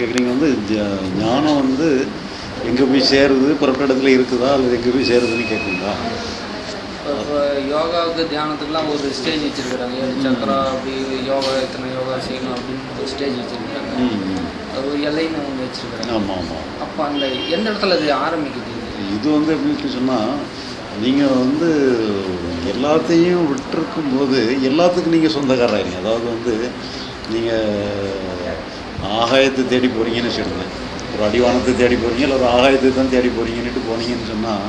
கேட்குறீங்க. வந்து ஞானம் வந்து எங்கே போய் சேருது? புறப்பட்ட இடத்துல இருக்குதா? அல்லது எங்கே போய் சேருதுன்னு கேட்குறீங்களா? யோகாவுக்கு தியானத்துக்குலாம் ஒரு ஸ்டேஜ் வச்சுருக்குறாங்க. ஏழு சக்கரா அப்படி யோகா எத்தனை யோகா செய்யணும் அப்படின்னு ஒரு ஸ்டேஜ் வச்சுருக்குறாங்க. அது ஒரு எல்லைன்னு ஒன்று வச்சுருக்குறாங்க. ஆமாம் ஆமாம் அப்போ அந்த எந்த இடத்துல அது ஆரம்பிக்குது? இது வந்து எப்படின்னு சொன்னால் நீங்கள் வந்து எல்லாத்தையும் விட்டுருக்கும் போது எல்லாத்துக்கும் நீங்கள் சொந்தக்காரங்க அதாவது வந்து நீங்கள் ஆகாயத்தை தேடி போகிறீங்கன்னு வச்சுக்கோங்க ஒரு அடிவானத்தை தேடி போகிறீங்க இல்லை ஒரு ஆகாயத்தை தான் தேடி போகிறீங்கன்னுட்டு போனீங்கன்னு சொன்னால்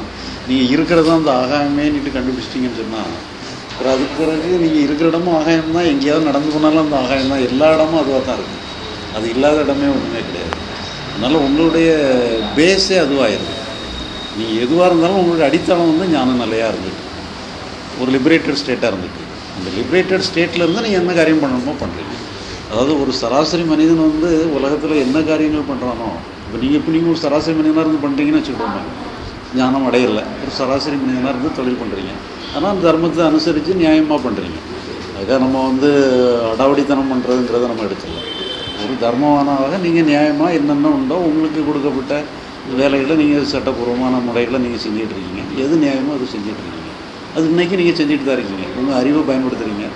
நீங்கள் இருக்கிறது அந்த ஆகாயமேன்னுட்டு கண்டுபிடிச்சிட்டிங்கன்னு சொன்னால் அப்புறம் அதுக்கு பிறகு நீங்கள் இருக்கிற இடமும் ஆகாயம் தான் எங்கேயாவது நடந்து போனாலும் அந்த ஆகாயம் தான். எல்லா இடமும் அதுவாக தான் இருக்குது அது இல்லாத இடமே ஒன்றுமே கிடையாது. அதனால் உங்களுடைய பேஸே அதுவாகிருது நீங்கள் எதுவாக இருந்தாலும் உங்களுடைய அடித்தளம் வந்து ஞான நிலையாக இருந்துட்டு ஒரு லிபரேட்டட் ஸ்டேட்டாக இருந்துட்டு. அந்த லிபரேட்டட் ஸ்டேட்லேருந்து நீங்கள் என்ன காரியம் பண்ணணுமோ பண்ணுறீங்க அதாவது ஒரு சராசரி மனிதன் வந்து உலகத்தில் என்ன காரியங்கள் பண்ணுறானோ இப்போ நீங்கள் இப்போ நீங்கள் ஒரு சராசரி மனிதனாக இருந்து பண்ணுறீங்கன்னு வச்சுக்கோங்க. ஞானம் அடையலை. ஒரு சராசரி மனிதனாக இருந்து தொழில் பண்ணுறீங்க ஆனால் அந்த தர்மத்தை அனுசரித்து நியாயமாக பண்ணுறீங்க அதுக்காக நம்ம வந்து அடாவடித்தனம் பண்ணுறதுங்கிறத நம்ம எடுத்துக்கலாம். ஒரு தர்மவானாக நீங்கள் நியாயமாக என்னென்ன உண்டோ உங்களுக்கு கொடுக்கப்பட்ட வேலைகளை நீங்கள் சட்டப்பூர்வமான முறைகளை நீங்கள் செஞ்சுட்டு இருக்கீங்க. எது நியாயமோ அது செஞ்சுட்டு இருக்கீங்க. அது இன்றைக்கி நீங்கள் செஞ்சுட்டு தான் இருக்கீங்க. உங்கள் அறிவை பயன்படுத்துகிறீங்க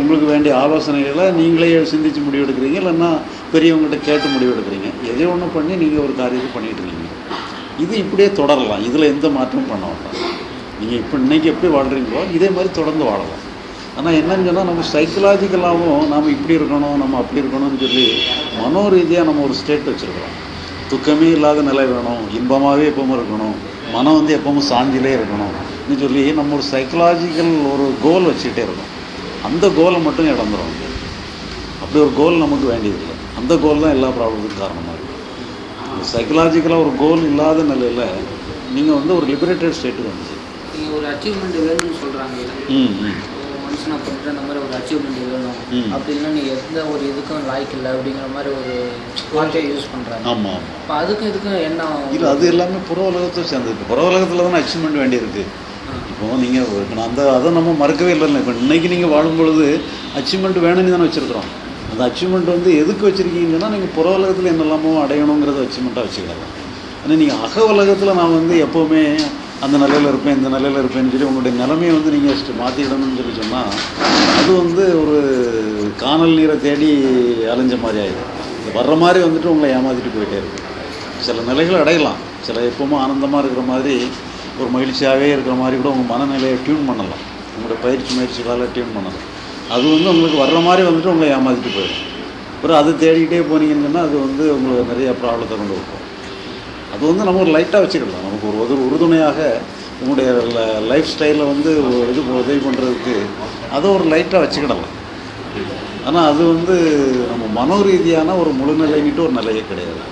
உங்களுக்கு வேண்டிய ஆலோசனைகளை நீங்களே சிந்திச்சு முடிவெடுக்கிறீங்க இல்லைன்னா பெரியவங்ககிட்ட கேட்டு முடிவெடுக்கிறீங்க. எதை ஒன்று பண்ணி நீங்கள் ஒரு காரியத்தை பண்ணிட்டு இருக்கீங்க. இது இப்படியே தொடரலாம். இதில் எந்த மாற்றமும் பண்ண வேண்டாம். நீங்கள் இப்போ இன்னைக்கு எப்படி வாழ்கிறீங்களோ இதே மாதிரி தொடர்ந்து வாழலாம். ஆனால் என்னன்னு சொன்னால் நம்ம சைக்கலாஜிக்கலாகவும் நாம் இப்படி இருக்கணும் நம்ம அப்படி இருக்கணும்னு சொல்லி மனோ ரீதியாக நம்ம ஒரு ஸ்டேட் வச்சுருக்கிறோம். துக்கமே இல்லாத நிலை வேணும் இன்பமாகவே எப்பவும் இருக்கணும் மனம் வந்து எப்பவும் சாந்தியிலே இருக்கணும்னு சொல்லி நம்ம ஒரு சைக்கலாஜிக்கல் ஒரு கோல் வச்சுக்கிட்டே இருக்கோம். அந்த கோலை மட்டும் இழந்துரும். அப்படி ஒரு கோல் நமக்கு வேண்டியதில்லை. அந்த கோல் தான் எல்லா ப்ராப்ளத்துக்கும் காரணமாக இருக்குது சைக்கலாஜிக்கலாக ஒரு கோல் இல்லாத நிலையில் நீங்கள் வந்து ஒரு லிபரேட்டட் ஸ்டேட்டுக்கு வந்துச்சு நீங்கள் ஒரு அச்சீவ்மெண்ட் வேணும்னு சொல்கிறாங்க ம் ம். மனுஷனை பண்ணிட்டு அந்த மாதிரி ஒரு அச்சீவ்மெண்ட் வேணும். அப்படின்னா நீ எந்த ஒரு இதுக்கும் லாய்க்கு இல்லை அப்படிங்கிற மாதிரி ஒரு வார்த்தையை யூஸ் பண்ணுறாங்க ஆமாம் ஆமாம் இப்போ அதுக்கும் இதுக்கும் என்ன இல்லை அது எல்லாமே புற உலகத்தை சேர்ந்தது. புற உலகத்தில் தானே அச்சீவ்மெண்ட் வேண்டியிருக்கு. இப்போ நீங்கள் இப்போ நான் அந்த அதை நம்ம மறக்கவே இல்லைல்ல. இப்போ இன்றைக்கி நீங்கள் வாழும் பொழுது அச்சீவ்மெண்ட் வேணும்னு தானே வச்சுருக்குறோம். அந்த அச்சீவ்மெண்ட் வந்து எதுக்கு வச்சுருக்கீங்கன்னா நீங்கள் புற உலகத்தில் என்னெல்லாமோ அடையணுங்கிறத அச்சீவ்மெண்ட்டாக வச்சுக்கலாம் ஆனால் நீங்கள் அக உலகத்தில் நான் வந்து எப்போவுமே அந்த நிலையில் இருப்பேன் இந்த நிலையில் இருப்பேன்னு சொல்லி உங்களுடைய நிலைமையை வந்து நீங்கள் மாற்றிடணும்னு சொல்லி சொன்னால் அது வந்து ஒரு காணல் நீரை தேடி அலைஞ்ச மாதிரி ஆகிடும் வர்ற மாதிரி வந்துட்டு உங்களை ஏமாற்றிட்டு போயிட்டே இருக்கு சில நிலைகள் அடையலாம். சில எப்பவுமே ஆனந்தமாக இருக்கிற மாதிரி ஒரு மகிழ்ச்சியாகவே இருக்கிற மாதிரி கூட உங்கள் மனநிலையை டியூன் பண்ணலாம். உங்களோட பயிற்சி முயற்சிகளால் டியூன் பண்ணலாம். அது வந்து உங்களுக்கு வர்ற மாதிரி வந்துட்டு உங்களை ஏமாற்றிட்டு போயிடும். அப்புறம் அது தேடிக்கிட்டே போனீங்கன்னா அது வந்து உங்களுக்கு நிறைய ப்ராப்ளத்தை கொண்டு இருக்கும் அது வந்து நம்ம ஒரு லைட்டாக வச்சுக்கலாம் நமக்கு ஒரு உதவி உறுதுணையாக உங்களுடைய லைஃப் ஸ்டைலில் வந்து ஒரு இது உதவி பண்ணுறதுக்கு அதை ஒரு லைட்டாக வச்சுக்கிடலாம். ஆனால் அது வந்து நம்ம மனோ ரீதியான ஒரு முழுநிலைன்னுட்டு ஒரு நிலையே கிடையாது.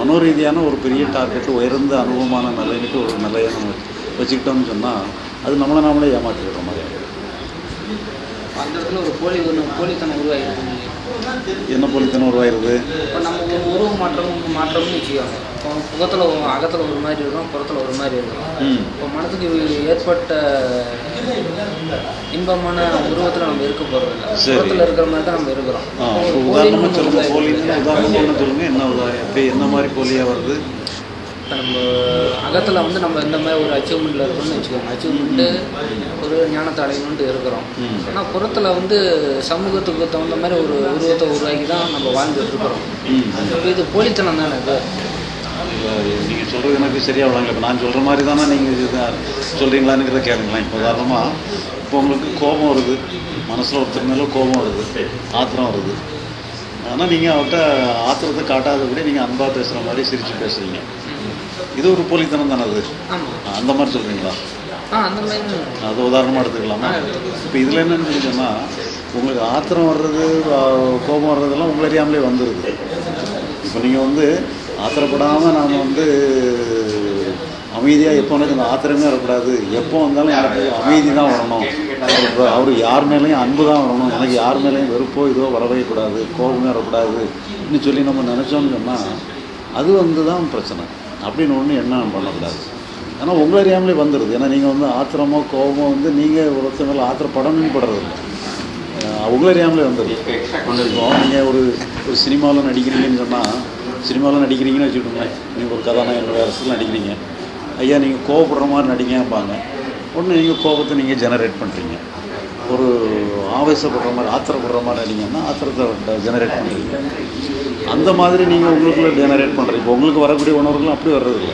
மனோரீதியான ஒரு பெரிய டார்கெட் உயர்ந்த அனுபவமான நிலைன்னுட்டு ஒரு நிலையை நம்ம வச்சுக்கிட்டோம்னு சொன்னால் அது நம்மளை நாமளே ஏமாற்றிக்கிற மாதிரி அந்த இடத்துல ஒரு போலி ஒன்று போலித்தனம் உருவாகிருக்கு என்ன பொலித்தனம் உருவாயிருது? இப்போ நம்ம ஒரு உருவ மாற்றம் மாற்றம்னு வச்சுக்கோங்க. இப்போ முகத்தில் அகத்தில் ஒரு மாதிரி இருக்கும் புறத்தில் ஒரு மாதிரி இருக்கும். இப்போ மனதுக்கு ஏற்பட்ட இன்பமான உருவத்தில் நம்ம இருக்க போகிறதில்ல சரி. புறத்தில் இருக்கிற மாதிரி தான் நம்ம இருக்கிறோம். உதாரணமாக சொல்லுங்கள் போலின்னு உதாரணமாக சொல்லுங்கள் என்ன உதாரணம் என்ன மாதிரி போலியாக வருது? இப்போ நம்ம அகத்தில் வந்து நம்ம இந்த மாதிரி ஒரு அச்சீவ்மெண்ட்டில் இருக்கோம்னு வச்சுக்கோங்க. அச்சீவ்மெண்ட்டு ஒரு ஞானத்தை அடையணுன்ட்டு இருக்கிறோம். ஆனால் புறத்தில் வந்து சமூகத்துக்கு தகுந்த மாதிரி ஒரு உருவத்தை உருவாக்கி தான் நம்ம வாழ்ந்துட்டு இருக்கிறோம். இது போலித்தனம் தானே இது? நீங்கள் சொல்கிறது எனக்கு சரியாக விளங்கல. இப்போ நான் சொல்கிற மாதிரி தானே நீங்கள் சொல்கிறீங்களான்னுங்கிறத கேளுங்களேன். இப்போ உதாரணமாக இப்போ உங்களுக்கு கோபம் வருது. மனசில் ஒருத்தர் மேலே கோபம் வருது. ஆத்திரம் வருது. ஆனால் நீங்கள் அவர்கிட்ட ஆத்திரத்தை காட்டாதபடி நீங்கள் அன்பாக பேசுகிற மாதிரி சிரித்து பேசுறீங்க. இது ஒரு போலித்தனம் தானே அது? அந்த மாதிரி சொல்கிறீங்களா அது உதாரணமாக எடுத்துக்கலாமா? இப்போ இதில் என்னன்னு சொல்லி சொன்னால் உங்களுக்கு ஆத்திரம் வர்றது கோபம் வர்றதெல்லாம் உங்களை அறியாமலே வந்துடுது இப்போ நீங்கள் வந்து ஆத்திரப்படாமல் நாம் வந்து அமைதியாக எப்போ எனக்கு இந்த ஆத்திரமே வரக்கூடாது. எப்போ வந்தாலும் எனக்கு அமைதி தான் வரணும். அவர் யார் மேலேயும் அன்பு தான் வரணும். எனக்கு யார் மேலேயும் வெறுப்போ இதோ வரவே கூடாது. கோபமே வரக்கூடாதுன்னு சொல்லி நம்ம நினச்சோம்னு சொன்னால் அது வந்து தான் பிரச்சனை. அப்படின்னு ஒன்று எண்ணம் பண்ணக்கூடாது. ஆனால் உங்களை அறியாமலே வந்துடுது ஏன்னா நீங்கள் வந்து ஆத்திரமோ கோபமோ வந்து நீங்கள் ஒருத்தர் மேலே ஆத்திரப்படணும்னு படுறது உங்களை அறியாமலே வந்துடுது இப்போ நீங்கள் ஒரு ஒரு சினிமாவில் நடிக்கிறீங்கன்னு சொன்னால் சினிமாவில் நடிக்கிறீங்கன்னு வச்சுக்கிட்டோங்களேன் நீங்கள் ஒரு கதாநாயகனுடைய அரசில் நடிக்கிறீங்க. ஐயா நீங்கள் கோவப்படுற மாதிரி நடிங்கப்பாங்க ஒன்று நீங்கள் கோபத்தை நீங்கள் ஜெனரேட் பண்ணுறீங்க ஒரு ஆவேசப்படுற மாதிரி ஆத்திரப்படுற மாதிரி நடிங்கன்னா ஆத்திரத்தை ஜெனரேட் பண்ணுறீங்க அந்த மாதிரி நீங்கள் உங்களுக்குள்ள ஜெனரேட் பண்ணுறீங்க இப்போ உங்களுக்கு வரக்கூடிய உணர்வுகளும் அப்படி வர்றதில்ல.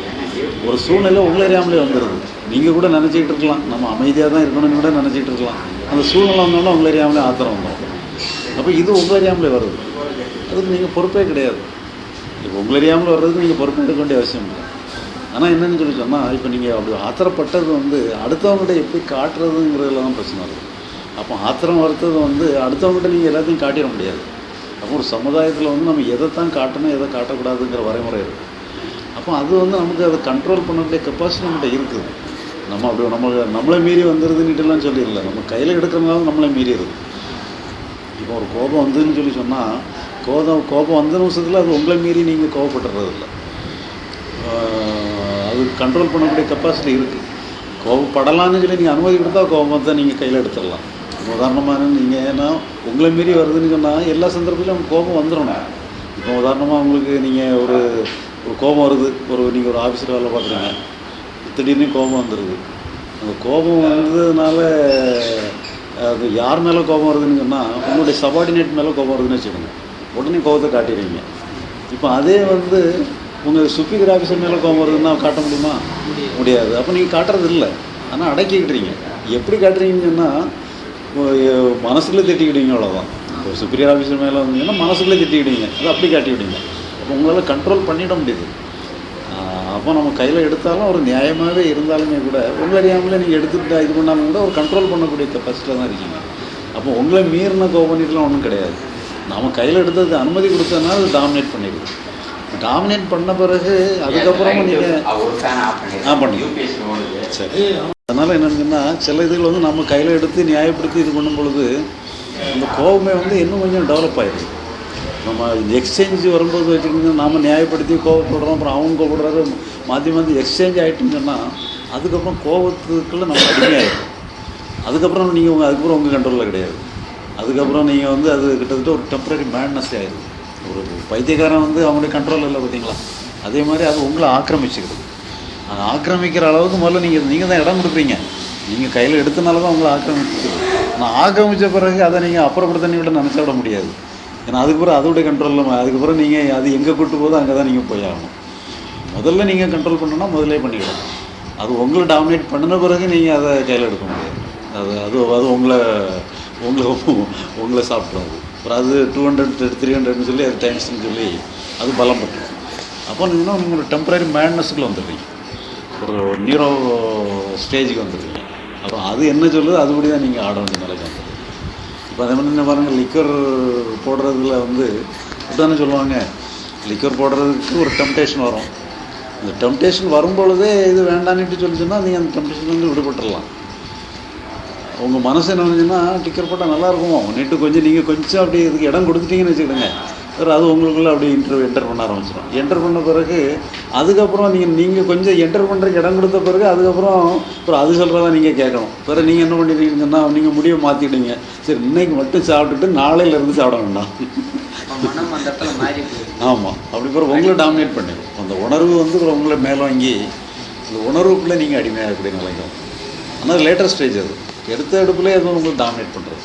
ஒரு சூழ்நிலை உங்களை அறியாமலே வந்துடுது நீங்கள் கூட நினச்சிக்கிட்டு இருக்கலாம். நம்ம அமைதியாக தான் இருக்கணும்னு கூட நினச்சிக்கிட்டு இருக்கலாம். அந்த சூழ்நிலை வந்தோன்னா உங்களை அறியாமலே ஆத்திரம் வந்துடும் அப்போ இது உங்களை அறியாமலே வருது. அதுக்கு நீங்கள் பொறுப்பே கிடையாது. இப்போ உங்களை அறியாமல் வர்றதுக்கு நீங்கள் பொறுப்பு எடுக்க வேண்டிய அவசியம் இல்லை. ஆனால் என்னென்னு சொல்லி சொன்னால் இப்போ நீங்கள் அப்படி ஆத்திரப்பட்டது வந்து அடுத்தவங்கள்ட்ட எப்படி காட்டுறதுங்கிறதுல தான் பிரச்சனை இருக்குது அப்போ ஆத்திரம் வருத்தது வந்து அடுத்தவங்ககிட்ட நீங்கள் எல்லாத்தையும் காட்டிட முடியாது. அப்போ ஒரு சமுதாயத்தில் வந்து நம்ம எதைத்தான் காட்டணும் எதை காட்டக்கூடாதுங்கிற வரைமுறை இருக்குது அப்போ அது வந்து நமக்கு அதை கண்ட்ரோல் பண்ணக்கூடிய கெப்பாசிட்டி நம்மகிட்ட இருக்குது. நம்ம அப்படி நம்ம நம்மளை மீறி வந்துடுதுன்னுட்டுலாம் சொல்லிடல. நம்ம கையில் எடுக்கிறதுனால நம்மளை மீறி இப்போ ஒரு கோபம் வந்ததுன்னு சொல்லி சொன்னால் கோபம் கோபம் வந்த நிமிஷத்தில் அது உங்களை மீறி நீங்கள் கோபப்படுறது இல்லை அது கண்ட்ரோல் பண்ணக்கூடிய கெப்பாசிட்டி இருக்குது கோபப்படலான்னு சொல்லி நீங்கள் அனுமதி கொடுத்தா கோபத்தை நீங்கள் கையில் எடுத்துடலாம். உதாரணமாக நீங்கள் ஏன்னா உங்களை மீறி வருதுன்னு சொன்னால் எல்லா சந்தர்ப்பத்திலும் கோபம் வந்துடணும் இப்போ உதாரணமாக உங்களுக்கு நீங்கள் ஒரு ஒரு கோபம் வருது. ஒரு நீங்கள் ஒரு ஆஃபீஸில் வேலை பார்க்குறீங்க. திடீர்னு கோபம் வந்துடுது அந்த கோபம் வந்ததுனால அது யார் மேலே கோபம் வருதுன்னு சொன்னால் உங்களுடைய சபார்டினேட் மேலே கோபம் வருதுன்னு வச்சுக்கோங்க. உடனே கோபத்தை காட்டிடுவீங்க. இப்போ அதே வந்து உங்கள் சுப்பீரியர் ஆஃபீஸர் மேலே கோபம் வருதுன்னா காட்ட முடியுமா? முடியாது. அப்போ நீங்கள் காட்டுறது இல்லை ஆனால் அடக்கிக்கிட்டுறீங்க. எப்படி காட்டுறீங்கன்னு சொன்னால் மனசுக்குள்ளே திட்டிக்கிடுவீங்க அவ்வளோதான் ஒரு சுப்பீரியர் ஆஃபீஸர் மேலே வந்தீங்கன்னா மனசுக்குள்ளே திட்டிக்கிடுவீங்க அது அப்படி காட்டிவிடுங்க. அப்போ உங்களால் கண்ட்ரோல் பண்ணிட முடியுது. அப்போ நம்ம கையில் எடுத்தாலும் ஒரு நியாயமாகவே இருந்தாலுமே கூட உங்களை அறியாமலே நீங்கள் எடுத்துக்கிட்டு இது பண்ணாலும் கூட ஒரு கண்ட்ரோல் பண்ணக்கூடிய கெப்பாசிட்டியில் தான் இருக்கீங்க. அப்போ உங்களை மீறின கோபனிட்டுலாம் ஒன்றும் கிடையாது. நம்ம கையில் எடுத்தது அனுமதி கொடுத்ததுனால அது டாமினேட் பண்ணிடுது டாமினேட் பண்ண பிறகு அதுக்கப்புறமும் நீங்கள் ஆ, பண்ணுங்க. சரி. அதனால் என்னங்கன்னா சில இதுகள் வந்து நம்ம கையில் எடுத்து நியாயப்படுத்தி இது பண்ணும் பொழுது அந்த கோபமே வந்து இன்னும் கொஞ்சம் டெவலப் ஆயிடுது. நம்ம எக்ஸ்சேஞ்ச் வரும்போது வச்சுக்கிட்டு நாம் நியாயப்படுத்தி கோவப்படுறோம் அப்புறம் அவங்க கோவப்படுறாரு மாற்றி மாற்றி எக்ஸ்சேஞ்ச் ஆகிட்டுன்னு சொன்னால் அதுக்கப்புறம் கோவத்துக்குள்ளே நம்ம அடிமையாயிடும் அதுக்கப்புறம் நீங்கள் உங்கள் அதுக்கப்புறம் உங்கள் கண்ட்ரோலில் கிடையாது. அதுக்கப்புறம் நீங்கள் வந்து அது கிட்டத்தட்ட ஒரு டெம்பரரி மேட்னஸ் ஆகிடுது ஒரு பைத்தியக்காரன் வந்து அவங்களுடைய கண்ட்ரோல் இல்லை பார்த்தீங்களா அதே மாதிரி அது உங்களை ஆக்கிரமிச்சுக்கிறது அது ஆக்கிரமிக்கிற அளவுக்கு முதல்ல நீங்கள் நீங்கள் தான் இடம் கொடுக்குறீங்க. நீங்கள் கையில் எடுத்தனால தான் உங்களை ஆக்கிரமிச்சு. ஆனால் ஆக்கிரமித்த பிறகு அதை நீங்கள் அப்புறப்படுத்தனி விட நினச்சா விட முடியாது. ஏன்னா அதுக்கப்புறம் அதோடைய கண்ட்ரோலில் அதுக்கப்புறம் நீங்கள் அது எங்கே கூட்டு போதோ அங்கே தான் நீங்கள் போய் ஆகணும். முதல்ல நீங்கள் கண்ட்ரோல் பண்ணணும்னா முதலே பண்ணிவிடும் அது உங்களை டாமினேட் பண்ணின பிறகு நீங்கள் அதை கையில் எடுக்க முடியாது. அது அது அது உங்களை உங்களை உங்களை சாப்பிடாது. அப்புறம் அது டூ ஹண்ட்ரட் த்ரீ ஹண்ட்ரட்னு சொல்லி அது டைம்ஸ்னு சொல்லி அது பலம் பட்டுரும் அப்போ நீங்கள் உங்களுக்கு ஒரு டெம்பரரி மேட்னஸுக்குள்ளே வந்துடுறீங்க. ஒரு நியூரோ ஸ்டேஜுக்கு வந்துருக்கீங்க அப்போ அது என்ன சொல்லுது அதுபடி தான் நீங்கள் ஆட வேண்டிய நிலைக்கு வந்தது இப்போ அதே மாதிரி என்ன பாருங்கள் லிக்கர் போடுறதுல வந்து இப்படிதானே சொல்லுவாங்க லிக்கர் போடுறதுக்கு ஒரு டெம்டேஷன் வரும். இந்த டெம்டேஷன் வரும்பொழுதே இது வேண்டான்னுட்டு சொல்லிச்சுன்னா நீங்கள் அந்த டெம்டேஷன்லேருந்து விடுபட்டுடலாம் உங்கள் மனசு என்ன நினைச்சுன்னா டிக்கர் போட்டால் நல்லா இருக்குமோ? நேற்று கொஞ்சம் நீங்கள் கொஞ்சம் அப்படி இதுக்கு இடம் கொடுத்துட்டீங்கன்னு வச்சுக்கிடுங்க. அது உங்களுக்குள்ளே அப்படி இன்டர் என்டர் பண்ண ஆரம்பிச்சிடும் என்டர் பண்ண பிறகு அதுக்கப்புறம் நீங்கள் நீங்கள் கொஞ்சம் என்டர் பண்ணுறதுக்கு இடம் கொடுத்த பிறகு அதுக்கப்புறம் அப்புறம் அது சொல்கிறதா நீங்கள் கேட்கணும். பிறகு நீங்கள் என்ன பண்ணிட்டீங்கன்னு சொன்னால் நீங்கள் முடிவை மாற்றிடுங்க சரி இன்னைக்கு மட்டும் சாப்பிட்டுட்டு நாளையிலேருந்து சாப்பிட வேண்டாம். ஆமாம் அப்படி பிறகு உங்களை டாமினேட் பண்ணிடும் அந்த உணர்வு வந்து உங்களை மேலோங்கி அந்த உணர்வுக்குள்ளே நீங்கள் அடிமையாகக்கூடிய நிலைக்கும் ஆனால் லேட்டர் ஸ்டேஜ் அது. எடுத்த எடுப்புலேயே அது உங்களை டாமினேட் பண்ணுறது